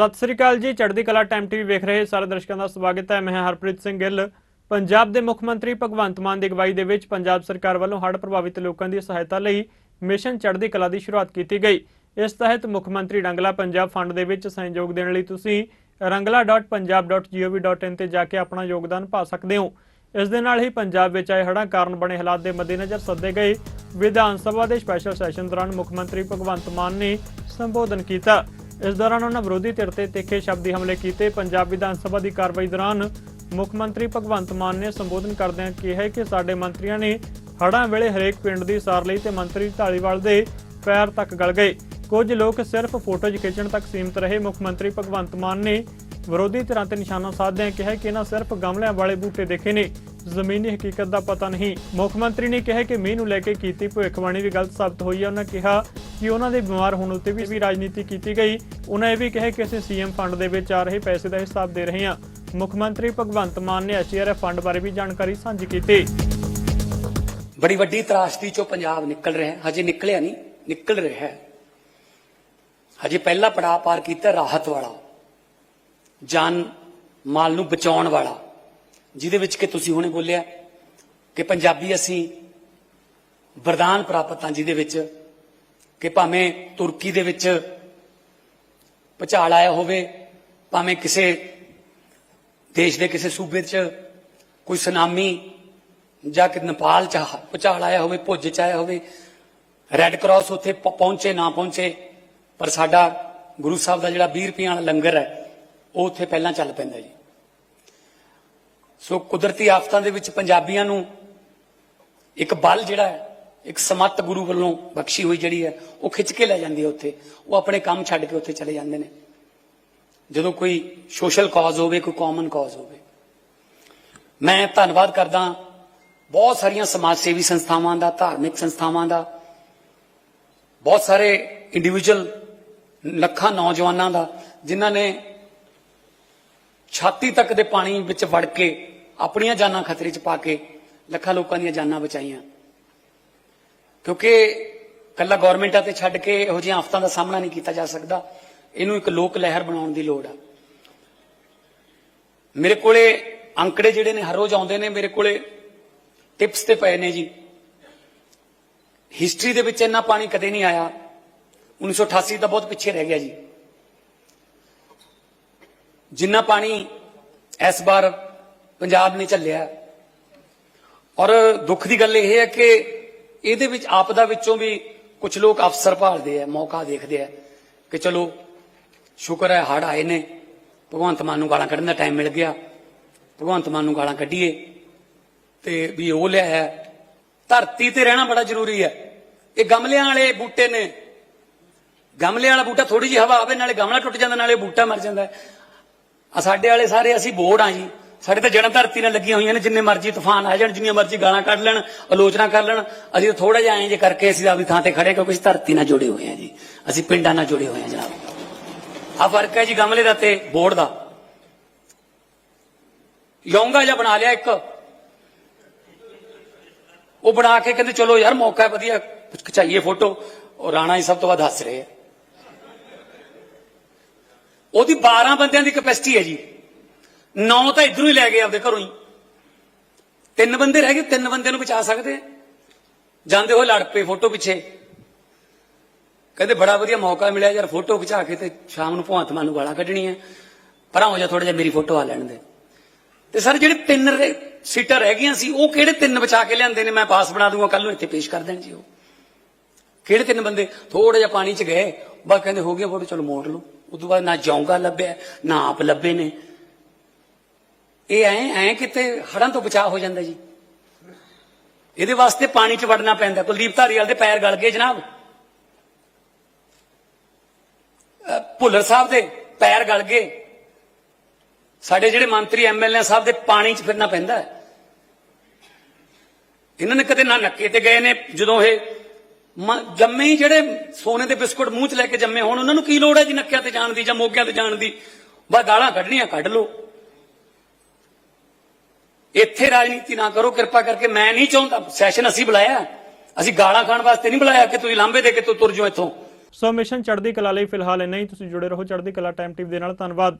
ਸਤਿ ਸ੍ਰੀ ਅਕਾਲ ਜੀ। ਚੜ੍ਹਦੀ ਕਲਾ ਟਾਈਮ ਟੀਵੀ ਵੇਖ ਰਹੇ ਸਾਰੇ ਦਰਸ਼ਕਾਂ ਦਾ ਸਵਾਗਤ ਹੈ। ਮੈਂ ਹਰਪ੍ਰੀਤ ਸਿੰਘ ਗਿੱਲ। ਪੰਜਾਬ ਦੇ ਮੁੱਖ ਮੰਤਰੀ ਭਗਵੰਤ ਮਾਨ ਦੀ ਅਗਵਾਈ ਦੇ ਵਿੱਚ ਪੰਜਾਬ ਸਰਕਾਰ ਵੱਲੋਂ ਹੜ੍ਹ ਪ੍ਰਭਾਵਿਤ ਲੋਕਾਂ ਦੀ ਸਹਾਇਤਾ ਲਈ ਮਿਸ਼ਨ ਚੜ੍ਹਦੀ ਕਲਾ ਦੀ ਸ਼ੁਰੂਆਤ ਕੀਤੀ ਗਈ। ਇਸ ਤਹਿਤ ਮੁੱਖ ਮੰਤਰੀ ਰੰਗਲਾ ਪੰਜਾਬ ਫੰਡ ਦੇ ਵਿੱਚ ਸਹਿਯੋਗ ਦੇਣ ਲਈ ਤੁਸੀਂ rangla.punjab.gov.in ਤੇ ਜਾ ਕੇ ਆਪਣਾ ਯੋਗਦਾਨ ਪਾ ਸਕਦੇ ਹੋ। ਇਸ ਦੇ ਨਾਲ ਹੀ ਪੰਜਾਬ ਵਿੱਚ ਆਏ ਹੜ੍ਹਾਂ ਕਾਰਨ ਬਣੇ ਹਾਲਾਤ ਦੇ ਮੱਦੇਨਜ਼ਰ ਸੱਦੇ ਗਏ। ਵਿਧਾਨ ਸਭਾ ਦੇ ਸਪੈਸ਼ਲ ਸੈਸ਼ਨ ਦੌਰਾਨ ਮੁੱਖ ਮੰਤਰੀ ਭਗਵੰਤ ਮਾਨ ਨੇ ਸੰਬੋਧਨ ਕੀਤਾ। ਇਸ ਦੌਰਾਨ ਉਹਨਾਂ ਵਿਰੋਧੀ ਧਿਰ ਤੇ ਤਿੱਖੇ ਸ਼ਬਦੀ ਹਮਲੇ ਕੀਤੇ। ਪੰਜਾਬ ਵਿਧਾਨ ਸਭਾ ਦੀ ਕਾਰਵਾਈ ਦੌਰਾਨ ਮੁੱਖ ਮੰਤਰੀ ਭਗਵੰਤ ਮਾਨ ਨੇ ਸੰਬੋਧਨ ਕਰਦਿਆਂ ਕਿਹਾ ਕਿ ਸਾਡੇ ਮੰਤਰੀਆਂ ਨੇ ਹੜਾਂ ਵੇਲੇ ਹਰੇਕ ਪਿੰਡ ਦੀ ਸਾਰ ਲਈ ਤੇ ਮੰਤਰੀ ਢਾਲੀਵਾਲ ਦੇ ਪੈਰ ਤੱਕ ਗਲ ਗਏ। ਕੁਝ ਲੋਕ ਸਿਰਫ ਫੋਟੋਜ਼ ਖਿੱਚਣ ਤੱਕ ਸੀਮਿਤ ਰਹੇ। ਮੁੱਖ ਮੰਤਰੀ ਭਗਵੰਤ ਮਾਨ ਨੇ ਵਿਰੋਧੀ ਧਿਰਾਂ ਤੇ ਨਿਸ਼ਾਨਾ ਸਾਧਦਿਆਂ ਕਿਹਾ ਕਿ ਇਹਨਾਂ ਸਿਰਫ ਗਮਲਿਆਂ ਵਾਲੇ ਬੂਟੇ ਦੇਖੇ ਨੇ। ਜ਼ਮੀਨੀ ਹਕੀਕਤ ਦਾ ਪਤਾ ਨਹੀਂ। ਮੁੱਖ ਮੰਤਰੀ ਨੇ ਕਿਹਾ ਕਿ ਮੀਂਹ ਨੂੰ ਲੈ ਕੇ ਕੀਤੀ ਭਵਿੱਖਬਾਣੀ ਵੀ ਗਲਤ ਸਾਬਤ ਹੋਈ ਹੈ ਉਹਨਾਂ ਕਿਹਾ ਕਿ ਉਹਨਾਂ ਦੇ ਬਿਮਾਰ ਹੋਣ ਉੱਤੇ ਵੀ ਰਾਜਨੀਤੀ ਕੀਤੀ ਗਈ। ਉਹਨਾਂ ਇਹ ਵੀ ਕਿਹਾ ਕਿ ਅਸੀਂ ਸੀਐਮ ਫੰਡ ਦੇ ਵਿੱਚ ਆ ਰਹੇ ਪੈਸੇ ਦਾ ਹਿਸਾਬ ਦੇ ਰਹੇ ਹਾਂ। ਮੁੱਖ ਮੰਤਰੀ ਭਗਵੰਤ ਮਾਨ ਨੇ ਐਚਆਰਐਫ ਫੰਡ ਬਾਰੇ ਵੀ ਜਾਣਕਾਰੀ ਸਾਂਝੀ ਕੀਤੀ। ਬੜੀ ਵੱਡੀ ਤਰਾਸਦੀ ਚੋਂ ਪੰਜਾਬ ਨਿਕਲ ਰਿਹਾ ਹੈ। ਹਜੇ ਨਿਕਲਿਆ ਨਹੀਂ, ਨਿਕਲ ਰਿਹਾ ਹੈ। ਹਜੇ ਪਹਿਲਾ ਪੜਾਅ ਪਾਰ ਕੀਤਾ ਰਾਹਤ ਵਾਲਾ, ਜਾਨ ਮਾਲ ਨੂੰ ਬਚਾਉਣ ਵਾਲਾ। ਜਿਹਦੇ ਵਿੱਚ ਕਿ ਤੁਸੀਂ ਹੁਣੇ ਬੋਲਿਆ ਕਿ ਪੰਜਾਬੀ ਅਸੀਂ ਵਰਦਾਨ ਪ੍ਰਾਪਤ ਹਾਂ ਜਿਹਦੇ ਵਿੱਚ ਕਿ ਭਾਵੇਂ ਤੁਰਕੀ ਦੇ ਵਿੱਚ ਭੁਚਾਲ ਆਇਆ ਹੋਵੇ, ਭਾਵੇਂ ਕਿਸੇ ਦੇਸ਼ ਦੇ ਕਿਸੇ ਸੂਬੇ 'ਚ ਕੋਈ ਸੁਨਾਮੀ ਜਾਂ ਕਿ ਨੇਪਾਲ ਚ ਭੁਚਾਲ ਆਇਆ ਹੋਵੇ, ਭੁੱਜ ਚ ਆਇਆ ਹੋਵੇ ਰੈੱਡ ਕਰਾਸ ਉੱਥੇ ਪ- ਪਹੁੰਚੇ, ਨਾ ਪਹੁੰਚੇ, ਪਰ ਸਾਡਾ ਗੁਰੂ ਸਾਹਿਬ ਦਾ ਜਿਹੜਾ 20 ਰੁਪਈਆਂ ਵਾਲਾ ਲੰਗਰ ਹੈ, ਉਹ ਉੱਥੇ ਪਹਿਲਾਂ ਚੱਲ ਪੈਂਦਾ ਜੀ। ਸੋ ਕੁਦਰਤੀ ਆਫਤਾਂ ਦੇ ਵਿੱਚ ਪੰਜਾਬੀਆਂ ਨੂੰ ਇੱਕ ਬਲ ਜਿਹੜਾ ਹੈ, ਇੱਕ ਸਮੱਤ ਗੁਰੂ ਵੱਲੋਂ ਬਖਸ਼ੀ ਹੋਈ ਜਿਹੜੀ ਹੈ, ਉਹ ਖਿੱਚ ਕੇ ਲੈ ਜਾਂਦੀ ਹੈ ਉੱਥੇ। ਉਹ ਆਪਣੇ ਕੰਮ ਛੱਡ ਕੇ ਉੱਥੇ ਚਲੇ ਜਾਂਦੇ ਨੇ। ਜਦੋਂ ਕੋਈ ਸੋਸ਼ਲ ਕਾਜ਼ ਹੋਵੇ, ਕੋਈ ਕਾਮਨ ਕਾਜ਼ ਹੋਵੇ। ਮੈਂ ਧੰਨਵਾਦ ਕਰਦਾ ਬਹੁਤ ਸਾਰੀਆਂ ਸਮਾਜ ਸੇਵੀ ਸੰਸਥਾਵਾਂ ਦਾ, ਧਾਰਮਿਕ ਸੰਸਥਾਵਾਂ ਦਾ, ਬਹੁਤ ਸਾਰੇ ਇੰਡੀਵਿਜੂਅਲ ਲੱਖਾਂ ਨੌਜਵਾਨਾਂ ਦਾ, ਜਿਨ੍ਹਾਂ ਨੇ ਛਾਤੀ ਤੱਕ ਦੇ ਪਾਣੀ ਵਿੱਚ ਵੜ ਕੇ ਆਪਣੀਆਂ ਜਾਨਾਂ ਖਤਰੇ 'ਚ ਪਾ ਕੇ ਲੱਖਾਂ ਲੋਕਾਂ ਦੀਆਂ ਜਾਨਾਂ ਬਚਾਈਆਂ। ਕਿਉਂਕਿ ਕੱਲਾ ਗਵਰਨਮੈਂਟਾਂ ਤੇ ਛੱਡ ਕੇ ਇਹੋ ਜਿਹੀਆਂ ਆਫਤਾਂ ਦਾ ਸਾਹਮਣਾ ਨਹੀਂ ਕੀਤਾ ਜਾ ਸਕਦਾ। ਇਹਨੂੰ ਇੱਕ ਲੋਕ ਲਹਿਰ ਬਣਾਉਣ ਦੀ ਲੋੜ ਆ। ਮੇਰੇ ਕੋਲੇ ਅੰਕੜੇ ਜਿਹੜੇ ਨੇ, ਹਰ ਰੋਜ਼ ਆਉਂਦੇ ਨੇ ਮੇਰੇ ਕੋਲੇ। ਟਿਪਸ ਤੇ ਪਏ ਨੇ ਜੀ। ਹਿਸਟਰੀ ਦੇ ਵਿੱਚ ਇੰਨਾ ਪਾਣੀ ਕਦੇ ਨਹੀਂ ਆਇਆ। 1988 ਤਾਂ ਬਹੁਤ ਪਿੱਛੇ ਰਹਿ ਗਿਆ ਜੀ। ਜਿੰਨਾ ਪਾਣੀ ਇਸ ਵਾਰ ਪੰਜਾਬ ਨੇ ਝੱਲਿਆ ਔਰ ਦੁੱਖ ਦੀ ਗੱਲ ਇਹ ਹੈ ਕਿ ਇਹਦੇ ਵਿੱਚ ਆਪਦਾ ਵਿੱਚੋਂ ਵੀ ਕੁਝ ਲੋਕ ਅਫਸਰ ਭਾਲਦੇ ਆ, ਮੌਕਾ ਦੇਖਦੇ ਆ ਕਿ ਚਲੋ, ਸ਼ੁਕਰ ਹੈ ਹੜ ਆਏ ਨੇ, ਭਗਵੰਤ ਮਾਨ ਨੂੰ ਗਾਲਾਂ ਕੱਢਣ ਦਾ ਟਾਈਮ ਮਿਲ ਗਿਆ। ਭਗਵੰਤ ਮਾਨ ਨੂੰ ਗਾਲਾਂ ਕੱਢੀਏ ਤੇ ਵੀ ਉਹ ਲਿਆ ਹੈ। ਧਰਤੀ ਤੇ ਰਹਿਣਾ ਬੜਾ ਜ਼ਰੂਰੀ ਹੈ। ਇਹ ਗਮਲਿਆਂ ਵਾਲੇ ਬੂਟੇ ਨੇ। ਗਮਲੇ ਵਾਲਾ ਬੂਟਾ ਥੋੜੀ ਜਿਹੀ ਹਵਾ ਆਵੇ, ਨਾਲੇ ਗਮਲਾ ਟੁੱਟ ਜਾਂਦਾ, ਨਾਲੇ ਬੂਟਾ ਮਰ ਜਾਂਦਾ ਆ ਸਾਡੇ ਵਾਲੇ ਸਾਰੇ ਅਸੀਂ ਬੋਰਡ ਆ ਜੀ। ਸਾਡੇ ਤਾਂ ਜਨਮ ਧਰਤੀ ਨਾਲ ਲੱਗੀਆਂ ਹੋਈਆਂ ਨੇ, ਜਿੰਨੇ ਮਰਜ਼ੀ ਤੂਫਾਨ ਆ ਜਾਣ, ਜਿੰਨੀਆਂ ਮਰਜ਼ੀ ਗਾਲਾਂ ਕੱਢ ਲੈਣ, ਆਲੋਚਨਾ ਕਰ ਲੈਣ। ਅਸੀਂ ਥੋੜਾ ਜਿਹਾ ਐਂ ਜੇ ਕਰਕੇ ਅਸੀਂ ਆਪਣੀ ਥਾਂ ਤੇ ਖੜੇ ਕਿਉਂਕਿ ਅਸੀਂ ਧਰਤੀ ਨਾਲ ਜੁੜੇ ਹੋਏ ਆ ਜੀ। ਅਸੀਂ ਪਿੰਡਾਂ ਨਾਲ ਜੁੜੇ ਹੋਏ ਆ ਜਨਾਬ। ਆ ਫ਼ਰਕ ਹੈ ਜੀ ਗਮਲੇ ਦਾ ਤੇ ਬੋਰਡ ਦਾ। ਯੋਂਗਾ ਜਿਹਾ ਬਣਾ ਲਿਆ ਇੱਕ। ਉਹ ਬਣਾ ਕੇ ਕਹਿੰਦੇ, ਚਲੋ ਯਾਰ, ਮੌਕਾ ਹੈ, ਵਧੀਆ, ਖਿਚਾਈਏ ਫੋਟੋ। ਉਹ ਰਾਣਾ ਹੀ ਸਭ ਤੋਂ ਵੱਧ ਹੱਸ ਰਹੇ ਆ। ਉਹਦੀ 12 ਬੰਦਿਆਂ ਦੀ ਕਪੈਸਿਟੀ ਹੈ ਜੀ। ਨੌ ਤਾਂ ਇਧਰੋਂ ਹੀ ਲੈ ਗਏ ਆਪਦੇ ਘਰੋਂ ਹੀ। ਤਿੰਨ ਬੰਦੇ ਰਹਿ ਗਏ, ਤਿੰਨ ਬੰਦੇ ਨੂੰ ਬਚਾ ਸਕਦੇ ਜਾਂਦੇ ਹੋਏ ਲੜ ਪਏ ਫੋਟੋ ਪਿੱਛੇ। ਕਹਿੰਦੇ ਬੜਾ ਵਧੀਆ ਮੌਕਾ ਮਿਲਿਆ ਯਾਰ, ਫੋਟੋ ਖਿਚਾ ਕੇ ਤੇ ਸ਼ਾਮ ਨੂੰ ਭਗਵੰਤ ਮਾਨ ਨੂੰ ਗਾਲਾਂ ਕੱਢਣੀਆਂ ਪਰਾਂ ਹੋ ਜਾ ਥੋੜਾ ਜਿਹਾ, ਮੇਰੀ ਫੋਟੋ ਆ ਲੈਣ ਦੇ। ਤੇ ਸਰ ਜਿਹੜੇ ਤਿੰਨ ਸੀਟਾਂ ਰਹਿ ਗਈਆਂ ਸੀ, ਉਹ ਕਿਹੜੇ ਤਿੰਨ ਬਚਾ ਕੇ ਲਿਆਂਦੇ ਨੇ? ਮੈਂ ਪਾਸ ਬਣਾ ਦੂੰਗਾ ਕੱਲ ਨੂੰ ਇੱਥੇ ਪੇਸ਼ ਕਰ ਦੇਣ ਜੀ ਉਹ। ਕਿਹੜੇ ਤਿੰਨ ਬੰਦੇ? ਥੋੜਾ ਜਿਹਾ ਪਾਣੀ 'ਚ ਗਏ। ਬਸ ਕਹਿੰਦੇ ਹੋ ਗਿਆ ਫੋਟੋ, ਚਲੋ ਮੋੜ ਲਓ। ਉਦੋਂ ਬਾਅਦ ਨਾ ਜੌਂਗਾ ਲੱਭਿਆ, ਨਾ ਆਪ ਲੱਭੇ ਨੇ। ਇਹ ਐ ਐ ਕਿਤੇ ਹੜਾਂ ਤੋਂ ਬਚਾਅ ਹੋ ਜਾਂਦਾ ਜੀ। ਇਹਦੇ ਵਾਸਤੇ ਪਾਣੀ 'ਚ ਵੜਨਾ ਪੈਂਦਾ। ਕੁਲਦੀਪ ਧਾਰੀਵਾਲ ਦੇ ਪੈਰ ਗਲ ਗਏ ਜਨਾਬ। ਭੁੱਲਰ ਸਾਹਿਬ ਦੇ ਪੈਰ ਗਲ ਗਏ। ਸਾਡੇ ਜਿਹੜੇ ਮੰਤਰੀ ਐਮਐਲਏ ਸਾਹਿਬ ਦੇ ਪਾਣੀ 'ਚ ਫਿਰਨਾ ਪੈਂਦਾ। ਇਹਨਾਂ ਨੇ ਕਦੇ ਨਾ ਨੱਕੇ ਤੇ ਗਏ ਨੇ, ਜਦੋਂ ਇਹ ਮ- ਜੰਮੇ ਹੀ ਜਿਹੜੇ ਸੋਨੇ ਦੇ ਬਿਸਕੁਟ ਮੂੰਹ 'ਚ ਲੈ ਕੇ ਜੰਮੇ ਹੋਣ, ਉਹਨਾਂ ਨੂੰ ਕੀ ਲੋੜ ਹੈ ਜੀ ਨੱਕਿਆਂ ਤੇ ਜਾਣ ਦੀ ਜਾਂ ਮੋਗਿਆਂ ਤੇ ਜਾਣ ਦੀ? ਬਸ ਗਾਲਾਂ ਕੱਢਣੀਆਂ, ਕੱਢ ਲੋ ਇੱਥੇ ਰਾਜਨੀਤੀ ਨਾ ਕਰੋ, ਕਿਰਪਾ ਕਰਕੇ ਮੈਂ ਨਹੀਂ ਚਾਹੁੰਦਾ। ਸੈਸ਼ਨ ਅਸੀਂ ਬੁਲਾਇਆ। ਅਸੀਂ ਗਾਲਾਂ ਖਾਣ ਵਾਸਤੇ ਨਹੀਂ ਬੁਲਾਇਆ ਕਿ ਤੁਸੀਂ ਲਾਂਬੇ ਦੇ ਕੇ ਤੂੰ, ਤੁਰ ਜਾਓ ਇੱਥੋਂ। ਸੋ ਮਿਸ਼ਨ ਚੜ੍ਹਦੀ ਕਲਾ ਲਈ ਫਿਲਹਾਲ ਇੰਨਾ ਹੀ। ਤੁਸੀਂ ਜੁੜੇ ਰਹੋ ਚੜ੍ਹਦੀ ਕਲਾ ਟਾਈਮ ਟੀਵੀ ਦੇ ਨਾਲ। ਧੰਨਵਾਦ।